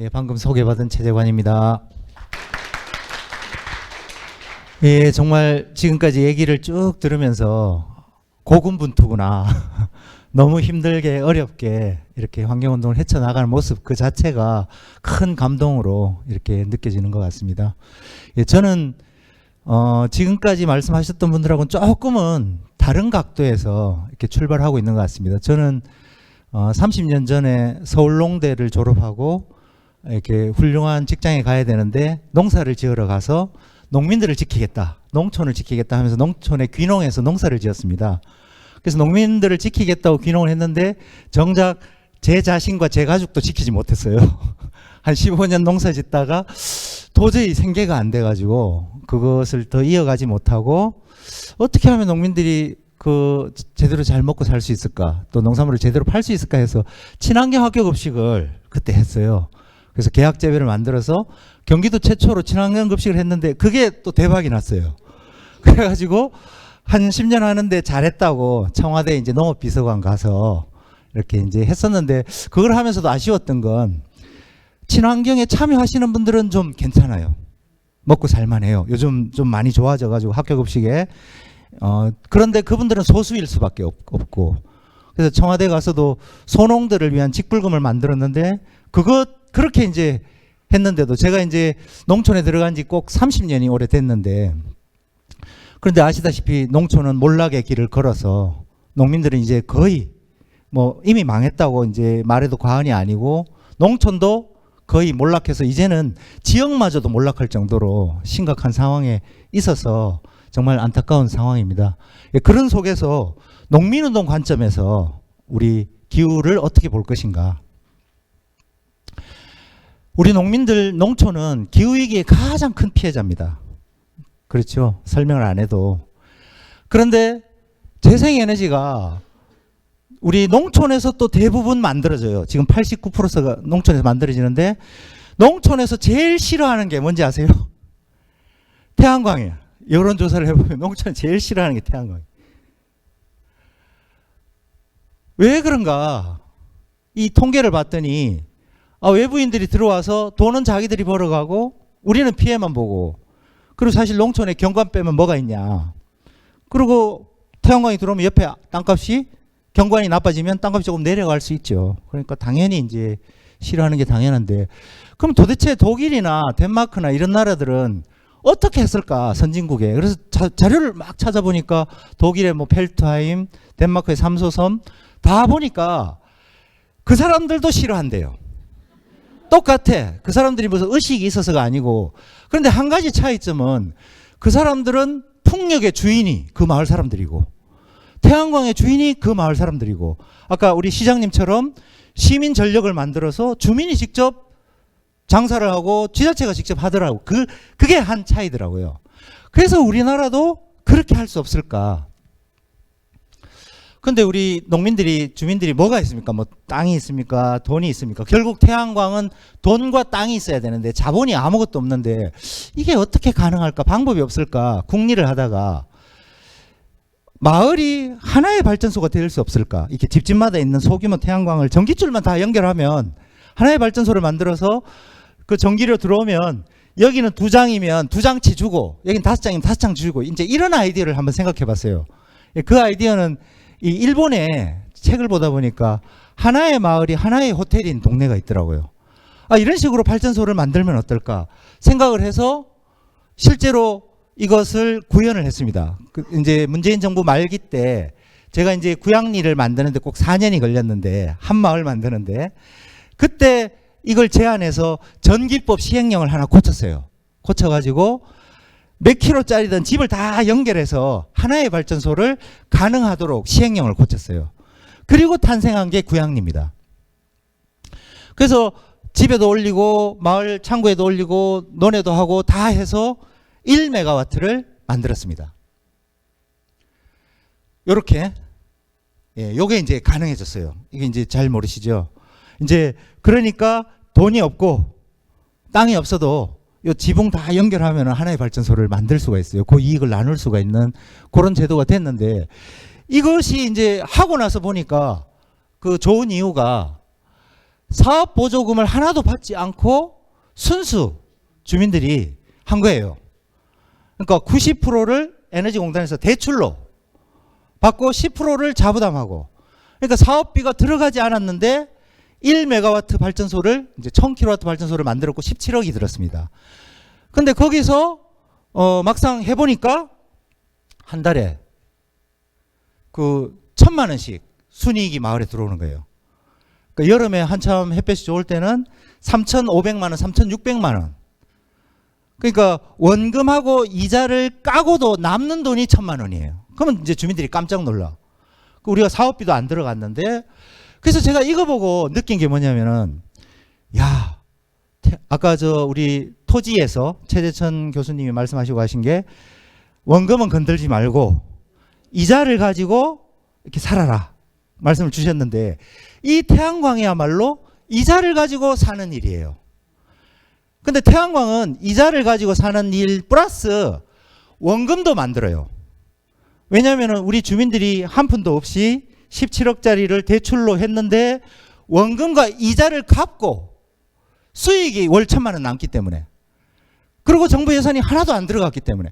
예, 방금 소개받은 최재관입니다. 예, 정말 지금까지 얘기를 쭉 들으면서 고군분투구나. 너무 힘들게 어렵게 이렇게 환경운동을 헤쳐나가는 모습 그 자체가 큰 감동으로 이렇게 느껴지는 것 같습니다. 예, 저는 어, 지금까지 말씀하셨던 분들하고는 조금은 다른 각도에서 이렇게 출발하고 있는 것 같습니다. 저는 어, 30년 전에 서울농대를 졸업하고 이렇게 훌륭한 직장에 가야 되는데 농사를 지으러 가서 농민들을 지키겠다, 농촌을 지키겠다 하면서 농촌에 귀농해서 농사를 지었습니다. 그래서 농민들을 지키겠다고 귀농을 했는데 정작 제 자신과 제 가족도 지키지 못했어요. 한 15년 농사 짓다가 도저히 생계가 안 돼가지고 그것을 더 이어가지 못하고 어떻게 하면 농민들이 그 제대로 잘 먹고 살 수 있을까 또 농산물을 제대로 팔 수 있을까 해서 친환경 학교 급식을 그때 했어요. 그래서 계약 재배를 만들어서 경기도 최초로 친환경 급식을 했는데 그게 또 대박이 났어요. 그래가지고 한 10년 하는데 잘했다고 청와대 이제 농업 비서관 가서 이렇게 이제 했었는데 그걸 하면서도 아쉬웠던 건 친환경에 참여하시는 분들은 좀 괜찮아요. 먹고 살만해요. 요즘 좀 많이 좋아져가지고 학교 급식에 어 그런데 그분들은 소수일 수밖에 없, 없고 그래서 청와대 가서도 소농들을 위한 직불금을 만들었는데 그것 그렇게 이제 했는데도 제가 이제 농촌에 들어간 지 꼭 30년이 오래 됐는데 그런데 아시다시피 농촌은 몰락의 길을 걸어서 농민들은 이제 거의 뭐 이미 망했다고 이제 말해도 과언이 아니고 농촌도 거의 몰락해서 이제는 지역마저도 몰락할 정도로 심각한 상황에 있어서 정말 안타까운 상황입니다. 예, 그런 속에서 농민운동 관점에서 우리 기후를 어떻게 볼 것인가? 우리 농민들 농촌은 기후 위기의 가장 큰 피해자입니다. 그렇죠. 설명을 안 해도. 그런데 재생에너지가 우리 농촌에서 또 대부분 만들어져요. 지금 89%가 농촌에서 만들어지는데 농촌에서 제일 싫어하는 게 뭔지 아세요? 태양광이에요. 여론조사를 해보면 농촌 제일 싫어하는 게 태양광. 왜 그런가? 이 통계를 봤더니 아, 외부인들이 들어와서 돈은 자기들이 벌어가고 우리는 피해만 보고 그리고 사실 농촌에 경관 빼면 뭐가 있냐. 그리고 태양광이 들어오면 옆에 땅값이 경관이 나빠지면 땅값이 조금 내려갈 수 있죠. 그러니까 당연히 이제 싫어하는 게 당연한데 그럼 도대체 독일이나 덴마크나 이런 나라들은 어떻게 했을까 선진국에 그래서 자, 료를막 찾아보니까 독일의 뭐 펠트하임 덴마크의 삼소섬 다 보니까 그 사람들도 싫어한대요 똑같아 그 사람들이 무슨 의식이 있어서가 아니고 그런데 한 가지 차이점은 그 사람들은 풍력의 주인이 그 마을 사람들이고 태양광의 주인이 그 마을 사람들이고 아까 우리 시장님처럼 시민 전력을 만들어서 주민이 직접 장사를 하고 지자체가 직접 하더라고. 그 그게 한 차이더라고요. 그래서 우리나라도 그렇게 할 수 없을까? 근데 우리 농민들이 주민들이 뭐가 있습니까? 뭐 땅이 있습니까? 돈이 있습니까? 결국 태양광은 돈과 땅이 있어야 되는데 자본이 아무것도 없는데 이게 어떻게 가능할까? 방법이 없을까? 궁리를 하다가 마을이 하나의 발전소가 될 수 없을까? 이렇게 집집마다 있는 소규모 태양광을 전기줄만 다 연결하면 하나의 발전소를 만들어서 그 전기료 들어오면 여기는 두 장이면 두 장치 주고 여기는 다섯 장이면 다섯 장 주고 이제 이런 아이디어를 한번 생각해 봤어요. 예, 그 아이디어는 이 일본의 책을 보다 보니까 하나의 마을이 하나의 호텔인 동네가 있더라고요. 아, 이런 식으로 발전소를 만들면 어떨까 생각을 해서 실제로 이것을 구현을 했습니다. 그 이제 문재인 정부 말기 때 제가 이제 구양리를 만드는데 꼭 4년이 걸렸는데 한 마을 만드는데 그때 이걸 제안해서 전기법 시행령을 하나 고쳤어요. 고쳐가지고 몇 킬로짜리든 집을 다 연결해서 하나의 발전소를 가능하도록 시행령을 고쳤어요. 그리고 탄생한 게 구양리입니다. 그래서 집에도 올리고 마을 창구에도 올리고 논에도 하고 다 해서 1메가와트를 만들었습니다. 요렇게 예, 요게 이제 가능해졌어요. 이게 이제 잘 모르시죠? 이제 그러니까 돈이 없고 땅이 없어도 요 지붕 다 연결하면 하나의 발전소를 만들 수가 있어요. 그 이익을 나눌 수가 있는 그런 제도가 됐는데 이것이 이제 하고 나서 보니까 그 좋은 이유가 사업 보조금을 하나도 받지 않고 순수 주민들이 한 거예요. 그러니까 90%를 에너지공단에서 대출로 받고 10%를 자부담하고 그러니까 사업비가 들어가지 않았는데 1메가와트 발전소를 이제 1000kW 발전소를 만들었고 17억이 들었습니다. 근데 거기서 어 막상 해 보니까 한 달에 그 천만 원씩 순이익이 마을에 들어오는 거예요. 그러니까 여름에 한참 햇볕이 좋을 때는 3,500만 원, 3,600만 원. 그러니까 원금하고 이자를 까고도 남는 돈이 천만 원이에요. 그러면 이제 주민들이 깜짝 놀라. 그 우리가 사업비도 안 들어갔는데 그래서 제가 이거 보고 느낀 게 뭐냐면은 야 태- 아까 저 우리 토지에서 최재천 교수님이 말씀하시고 하신 게 원금은 건들지 말고 이자를 가지고 이렇게 살아라 말씀을 주셨는데 이 태양광이야말로 이자를 가지고 사는 일이에요. 근데 태양광은 이자를 가지고 사는 일 플러스 원금도 만들어요. 왜냐하면 우리 주민들이 한 푼도 없이 17억짜리를 대출로 했는데 원금과 이자를 갚고 수익이 월 천만 원 남기 때문에 그리고 정부 예산이 하나도 안 들어갔기 때문에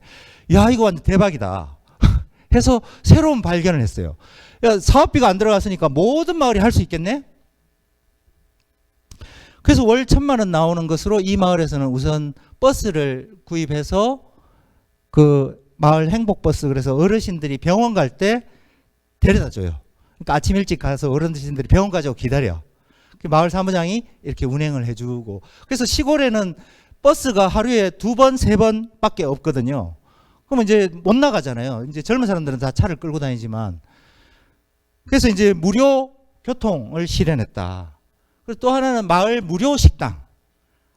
야 이거 완전 대박이다 해서 새로운 발견을 했어요. 야, 사업비가 안 들어갔으니까 모든 마을이 할 수 있겠네? 그래서 월 천만 원 나오는 것으로 이 마을에서는 우선 버스를 구입해서 그 마을 행복버스 그래서 어르신들이 병원 갈 때 데려다 줘요. 그러니까 아침 일찍 가서 어르신들이 병원 가지고 기다려. 그 마을 사무장이 이렇게 운행을 해주고 그래서 시골에는 버스가 하루에 두 번, 세 번밖에 없거든요. 그러면 이제 못 나가잖아요. 이제 젊은 사람들은 다 차를 끌고 다니지만 그래서 이제 무료 교통을 실현했다. 그리고 또 하나는 마을 무료 식당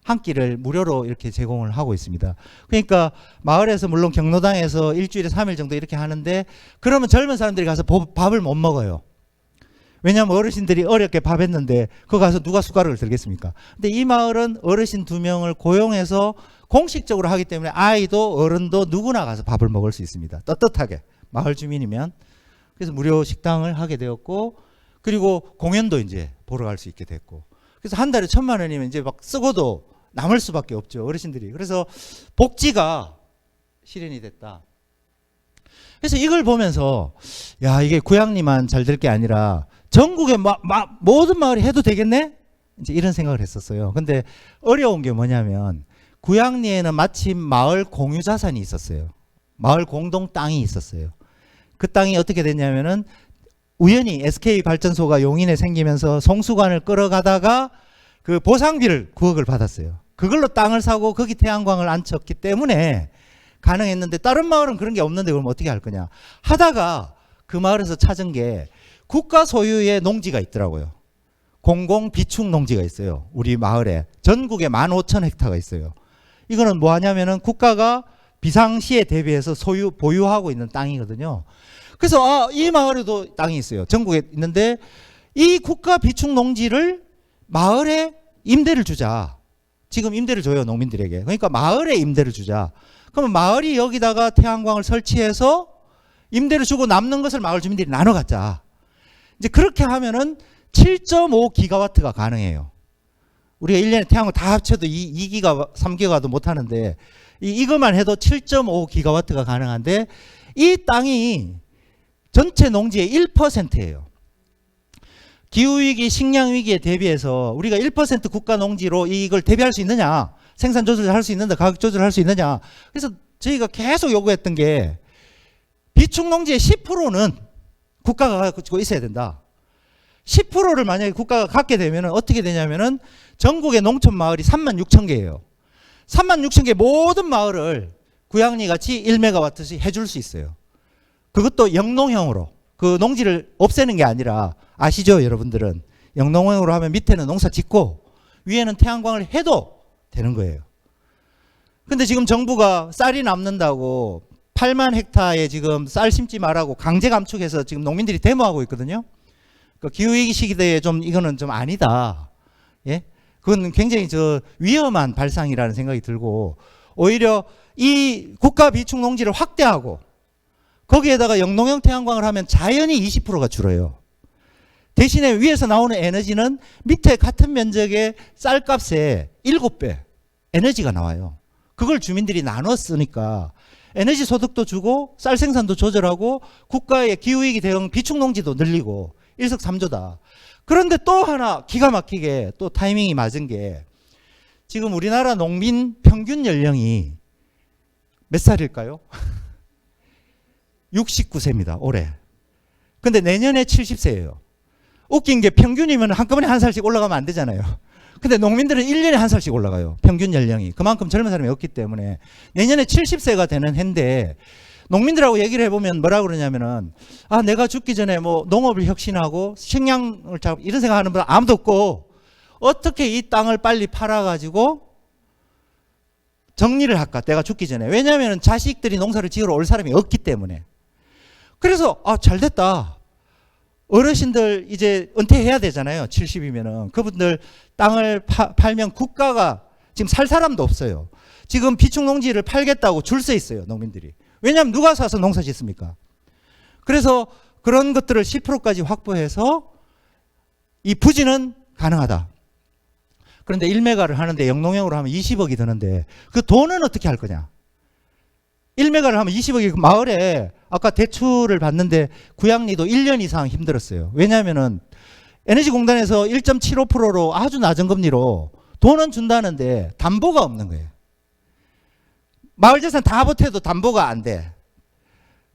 한 끼를 무료로 이렇게 제공을 하고 있습니다. 그러니까 마을에서 물론 경로당에서 일주일에 3일 정도 이렇게 하는데 그러면 젊은 사람들이 가서 보- 밥을 못 먹어요. 왜냐하면 어르신들이 어렵게 밥 했는데 그거 가서 누가 숟가락을 들겠습니까? 근데 이 마을은 어르신 두 명을 고용해서 공식적으로 하기 때문에 아이도 어른도 누구나 가서 밥을 먹을 수 있습니다. 떳떳하게 마을 주민이면 그래서 무료 식당을 하게 되었고 그리고 공연도 이제 보러 갈 수 있게 됐고 그래서 한 달에 천만 원이면 이제 막 쓰고도 남을 수밖에 없죠 어르신들이 그래서 복지가 실현이 됐다. 그래서 이걸 보면서 야 이게 구양리만 잘 될 게 아니라 전국의 마, 마, 모든 마을이 해도 되겠네 이제 이런 생각을 했었어요. 근데 어려운 게 뭐냐면 구양리에는 마침 마을 공유 자산이 있었어요. 마을 공동 땅이 있었어요. 그 땅이 어떻게 됐냐면은 우연히 SK 발전소가 용인에 생기면서 송수관을 끌어가다가 그 보상비를 9억을 받았어요. 그걸로 땅을 사고 거기 태양광을 안 쳤기 때문에 가능했는데 다른 마을은 그런 게 없는데 그럼 어떻게 할 거냐? 하다가 그 마을에서 찾은 게 국가 소유의 농지가 있더라고요. 공공 비축 농지가 있어요. 우리 마을에 전국에 15,000 헥타가 있어요. 이거는 뭐 하냐면은 국가가 비상시에 대비해서 소유 보유하고 있는 땅이거든요. 그래서 아, 이 마을에도 땅이 있어요. 전국에 있는데 이 국가 비축 농지를 마을에 임대를 주자. 지금 임대를 줘요 농민들에게. 그러니까 마을에 임대를 주자. 그러면 마을이 여기다가 태양광을 설치해서 임대를 주고 남는 것을 마을 주민들이 나눠 갖자. 이제 그렇게 하면은 7.5 기가와트가 가능해요. 우리가 1년에 태양광 다 합쳐도 2, 2기가, 3기가도 못 하는데 이, 이것만 해도 7.5 기가와트가 가능한데 이 땅이 전체 농지의 1%예요. 기후위기, 식량위기에 대비해서 우리가 1% 국가 농지로 이걸 대비할 수 있느냐, 생산 조절을 할수 있는데 가격 조절을 할수 있느냐. 그래서 저희가 계속 요구했던 게 비축 농지의 10%는 국가가 가지고 있어야 된다. 10%를 만약에 국가가 갖게 되면 어떻게 되냐면은 전국의 농촌 마을이 3만 6천 개예요. 3만 6천 개 모든 마을을 구양리 같이 1메가와트씩 해줄 수 있어요. 그것도 영농형으로 그 농지를 없애는 게 아니라 아시죠 여러분들은 영농형으로 하면 밑에는 농사 짓고 위에는 태양광을 해도 되는 거예요. 근데 지금 정부가 쌀이 남는다고 8만 헥타에 지금 쌀 심지 말라고 강제 감축해서 지금 농민들이 데모하고 있거든요. 그 기후위기 시기대에 좀 이거는 좀 아니다. 예? 그건 굉장히 저 위험한 발상이라는 생각이 들고 오히려 이 국가 비축 농지를 확대하고 거기에다가 영농형 태양광을 하면 자연히 20%가 줄어요. 대신에 위에서 나오는 에너지는 밑에 같은 면적의 쌀값의 7배 에너지가 나와요. 그걸 주민들이 나눠 쓰니까 에너지 소득도 주고 쌀 생산도 조절하고 국가의 기후위기 대응 비축 농지도 늘리고 일석삼조다. 그런데 또 하나 기가 막히게 또 타이밍이 맞은 게 지금 우리나라 농민 평균 연령이 몇 살일까요? 69세입니다. 올해. 근데 내년에 70세예요. 웃긴 게 평균이면 한꺼번에 한 살씩 올라가면 안 되잖아요. 근데 농민들은 1년에 한 살씩 올라가요. 평균 연령이. 그만큼 젊은 사람이 없기 때문에. 내년에 70세가 되는 해인데 농민들하고 얘기를 해보면 뭐라 그러냐면은 아 내가 죽기 전에 뭐 농업을 혁신하고 식량을 잡 이런 생각하는 분 아무도 없고 어떻게 이 땅을 빨리 팔아가지고 정리를 할까? 내가 죽기 전에. 왜냐하면 자식들이 농사를 지으러 올 사람이 없기 때문에. 그래서 아 잘됐다 어르신들 이제 은퇴해야 되잖아요. 70이면은. 그분들 땅을 파- 팔면 국가가 지금 살 사람도 없어요. 지금 비축 농지를 팔겠다고 줄 서 있어요 농민들이. 왜냐하면 누가 사서 농사 짓습니까? 그래서 그런 것들을 10%까지 확보해서 이 부지는 가능하다. 그런데 1메가를 하는데 영농형으로 하면 20억이 드는데 그 돈은 어떻게 할 거냐? 1메가를 하면 20억이 그 마을에 아까 대출을 받는데 구양리도 1년 이상 힘들었어요. 왜냐하면은 에너지공단에서 1.75%로 아주 낮은 금리로 돈은 준다는데 담보가 없는 거예요. 마을 재산 다 보태도 담보가 안 돼.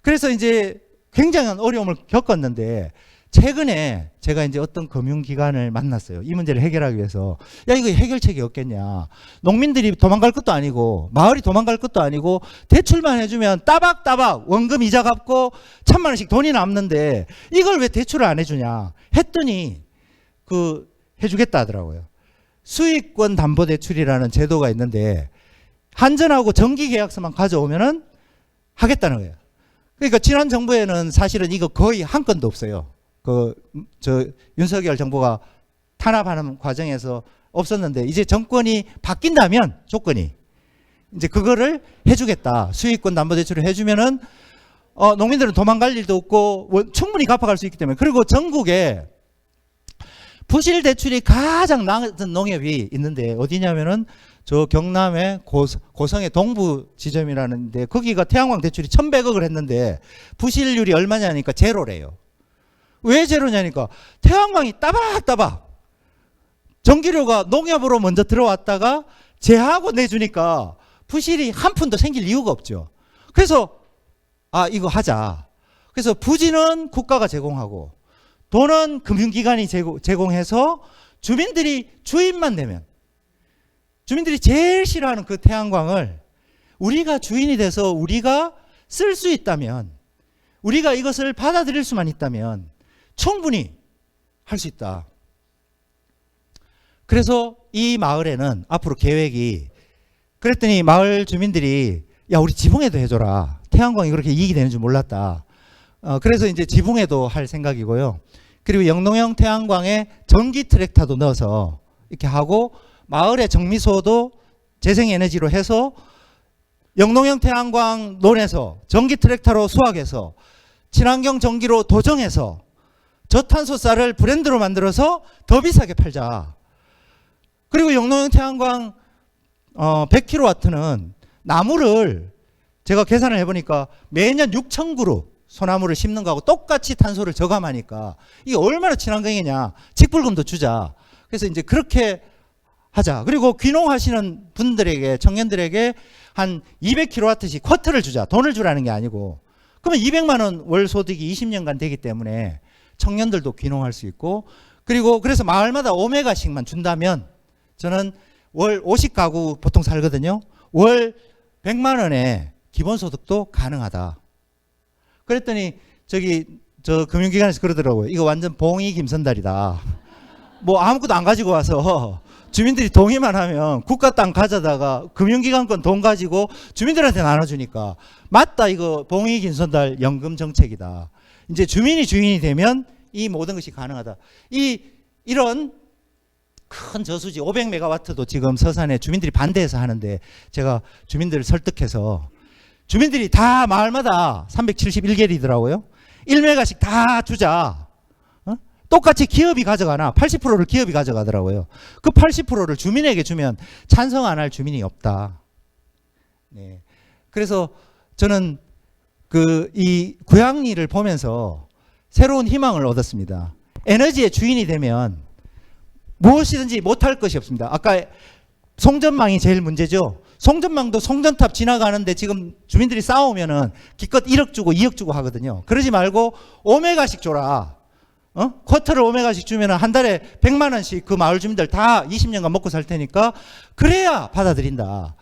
그래서 이제 굉장한 어려움을 겪었는데 최근에 제가 이제 어떤 금융기관을 만났어요. 이 문제를 해결하기 위해서. 야, 이거 해결책이 없겠냐. 농민들이 도망갈 것도 아니고, 마을이 도망갈 것도 아니고, 대출만 해주면 따박따박 원금 이자 갚고 천만 원씩 돈이 남는데, 이걸 왜 대출을 안 해주냐. 했더니, 그, 해주겠다 하더라고요. 수익권 담보대출이라는 제도가 있는데, 한전하고 정기계약서만 가져오면은 하겠다는 거예요. 그러니까 지난 정부에는 사실은 이거 거의 한 건도 없어요. 그 저 윤석열 정부가 탄압하는 과정에서 없었는데 이제 정권이 바뀐다면 조건이 이제 그거를 해주겠다 수익권 담보대출을 해주면은 어, 농민들은 도망갈 일도 없고 원- 충분히 갚아갈 수 있기 때문에 그리고 전국에 부실 대출이 가장 낮은 농협이 있는데 어디냐면은 저 경남의 고, 고성의 동부 지점이라는데 거기가 태양광 대출이 1100억을 했는데 부실률이 얼마냐니까 제로래요. 왜 제로냐니까 태양광이 따박따박 전기료가 농협으로 먼저 들어왔다가 제하고 내주니까 부실이 한 푼도 생길 이유가 없죠. 그래서 아 이거 하자. 그래서 부지는 국가가 제공하고 돈은 금융기관이 제공, 제공해서 주민들이 주인만 되면 주민들이 제일 싫어하는 그 태양광을 우리가 주인이 돼서 우리가 쓸 수 있다면 우리가 이것을 받아들일 수만 있다면 충분히 할 수 있다. 그래서 이 마을에는 앞으로 계획이 그랬더니 마을 주민들이 야 우리 지붕에도 해줘라. 태양광이 그렇게 이익이 되는 줄 몰랐다. 어, 그래서 이제 지붕에도 할 생각이고요. 그리고 영농형 태양광에 전기 트랙터도 넣어서 이렇게 하고 마을의 정미소도 재생에너지로 해서 영농형 태양광 논에서 전기 트랙터로 수확해서 친환경 전기로 도정해서 저탄소 쌀을 브랜드로 만들어서 더 비싸게 팔자. 그리고 영농형 태양광 어, 100kW는 나무를 제가 계산을 해보니까 매년 6천 그루 소나무를 심는 거하고 똑같이 탄소를 저감하니까 이게 얼마나 친환경이냐. 직불금도 주자. 그래서 이제 그렇게 하자. 그리고 귀농하시는 분들에게 청년들에게 한 200kW씩 쿼터를 주자. 돈을 주라는 게 아니고. 그러면 200만 원 월 소득이 20년간 되기 때문에 청년들도 귀농할 수 있고 그리고 그래서 마을마다 5메가씩만 준다면 저는 월 50가구 보통 살거든요. 월 100만 원의 기본소득도 가능하다. 그랬더니 저기 저 금융기관에서 그러더라고요. 이거 완전 봉이 김선달이다. 뭐 아무것도 안 가지고 와서 주민들이 동의만 하면 국가 땅 가져다가 금융기관권 돈 가지고 주민들한테 나눠주니까 맞다 이거 봉이 김선달 연금 정책이다. 이제 주민이 주인이 되면 이 모든 것이 가능하다. 이 이런 큰 저수지 500메가와트도 지금 서산에 주민들이 반대해서 하는데 제가 주민들을 설득해서 주민들이 다 마을마다 371개리더라고요. 1메가씩 다 주자. 어? 똑같이 기업이 가져가나 80%를 기업이 가져가더라고요. 그 80%를 주민에게 주면 찬성 안 할 주민이 없다. 네. 그래서 저는 그 이 고양리를 보면서 새로운 희망을 얻었습니다. 에너지의 주인이 되면 무엇이든지 못할 것이 없습니다. 아까 송전망이 제일 문제죠. 송전망도 송전탑 지나가는데 지금 주민들이 싸우면은 기껏 1억 주고 2억 주고 하거든요. 그러지 말고 오메가씩 줘라. 어? 쿼터를 오메가씩 주면은 한 달에 100만 원씩 그 마을 주민들 다 20년간 먹고 살 테니까 그래야 받아들인다.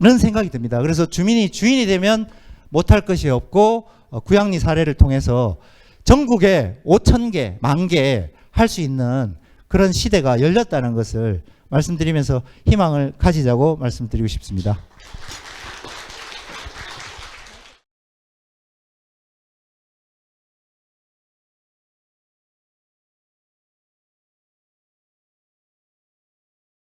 는 생각이 듭니다. 그래서 주민이 주인이 되면 못할 것이 없고 어, 구양리 사례를 통해서 전국에 5천 개, 만 개 할 수 있는 그런 시대가 열렸다는 것을 말씀드리면서 희망을 가지자고 말씀드리고 싶습니다.